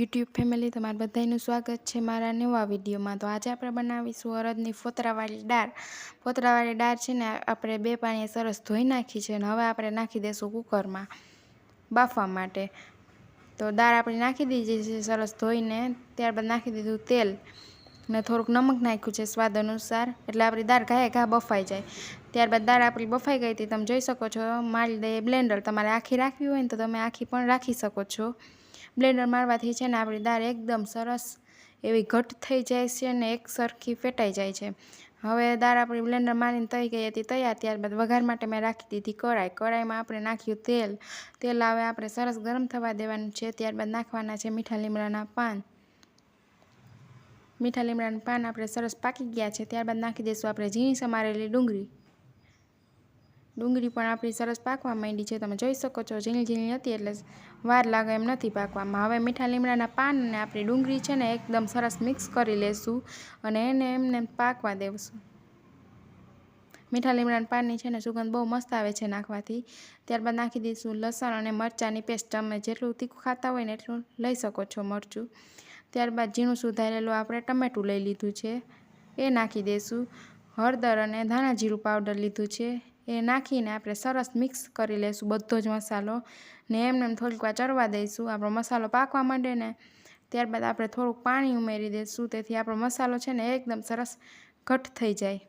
YouTube family તમારા બધાનું સ્વાગત છે મારા નવા વિડીયોમાં. તો આજે આપણે બનાવીશું અરદની ફોતરાવાળી દાળ. ફોતરાવાળી દાળ છે ને, આપણે બે પાણીએ સરસ ધોઈ નાખી છે અને હવે આપણે નાખી દઈશું કુકરમાં બાફવા માટે. તો દાળ આપણે નાખી દીધી છે સરસ ધોઈને, ત્યારબાદ નાખી દીધું તેલ ને થોડુંક નમક નાખ્યું છે સ્વાદ અનુસાર. એટલે આપણી દાળ ઘાએ ઘા બફાઈ જાય. ત્યારબાદ દાળ આપણી બફાઈ ગઈ હતી. તમે જોઈ શકો છો મારી દઈએ બ્લેન્ડર તમારે આખી રાખવી હોય ને તો તમે આખી પણ રાખી શકો છો. બ્લેન્ડર મારવાથી છે ને આપણી દાળ એકદમ સરસ એવી ઘટ થઈ જાય છે ને એક સરખી ફેટાઈ જાય છે. હવે દાળ આપણી બ્લેન્ડર મારીને થઈ ગઈ હતી તૈયાર ત્યારબાદ વઘાર માટે મેં રાખી દીધી કઢાઈ. કઢાઈમાં આપણે નાખ્યું તેલ. તેલ હવે આપણે સરસ ગરમ થવા દેવાનું છે. ત્યારબાદ નાખવાના છે મીઠા લીમડાના પાન. મીઠા લીમડાના પાન આપણે સરસ પાકી ગયા છે. ત્યારબાદ નાખી દઈશું આપણે ઝીણી સમારેલી ડુંગળી. ડુંગળી પણ આપણી સરસ પાકવા માંડી છે. તમે જોઈ શકો છો, ઝીણી ઝીણી હતી એટલે વાર લાગે એમ નથી પાકવામાં. હવે મીઠા લીમડાના પાન અને આપણી ડુંગળી છે ને એકદમ સરસ મિક્સ કરી લેશું અને એને એમને પાકવા દેવશું. મીઠા લીમડાના પાનની છે ને સુગંધ બહુ મસ્ત આવે છે નાખવાથી. ત્યારબાદ નાખી દઈશું લસણ અને મરચાંની પેસ્ટ. તમે જેટલું તીખું ખાતા હોય ને એટલું લઈ શકો છો મરચું. ત્યારબાદ ઝીણું સુધારેલું આપણે ટમેટું લઈ લીધું છે. એ નાખી દઈશું હળદર અને ધાણા જીરું પાવડર લીધું છે. એ નાખીને આપણે સરસ મિક્સ કરી લઈશું બધો જ મસાલો. ને એમને એમ થોડીક વાર ચડવા દઈશું, આપણો મસાલો પાકવા માંડે ને, ત્યારબાદ આપણે થોડુંક પાણી ઉમેરી દઈશું, તેથી આપણો મસાલો છે ને એકદમ સરસ ઘટ થઈ જાય.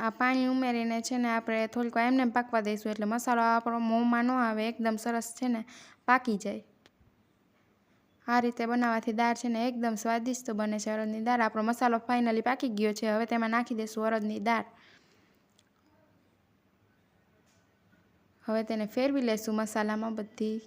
આ પાણી ઉમેરીને છે ને આપણે થોડીક એમને પાકવા દઈશું, એટલે મસાલો આપણો મોંમાં ન આવે, એકદમ સરસ છે ને, પાકી જાય. આ રીતે બનાવવાથી દાળ છે ને એકદમ સ્વાદિષ્ટ બને છે. અરદની દાળ આપણો મસાલો ફાઇનલી પાકી ગયો છે. હવે તેમાં નાખી દઈશું અરદની દાળ. હવે તેને ફેરવી લઈશું મસાલામાં બધી.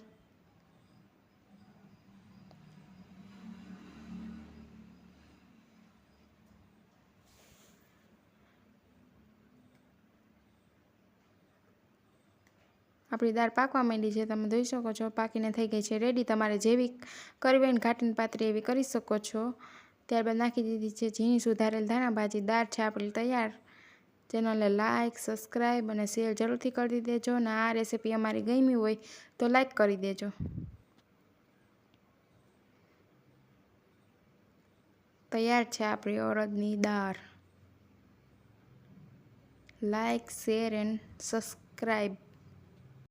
આપણી દાળ પાકવા માંડી છે, તમે જોઈ શકો છો, પાકીને થઈ ગઈ છે રેડી તમારે જેવી કરવી હોય ને ઘાટીને એવી કરી શકો છો. ત્યારબાદ નાખી દીધી છે ઝીણી સુધારેલ ધાણા ભાજી. દાળ છે આપણી તૈયાર. ચેનલને લાઇક સબસ્ક્રાઈબ અને શેર જરૂરથી કરી દેજો અને આ રેસીપી અમારી ગમી હોય તો લાઈક કરી દેજો. તૈયાર છે આપણી અડદની દાળ. Like share and subscribe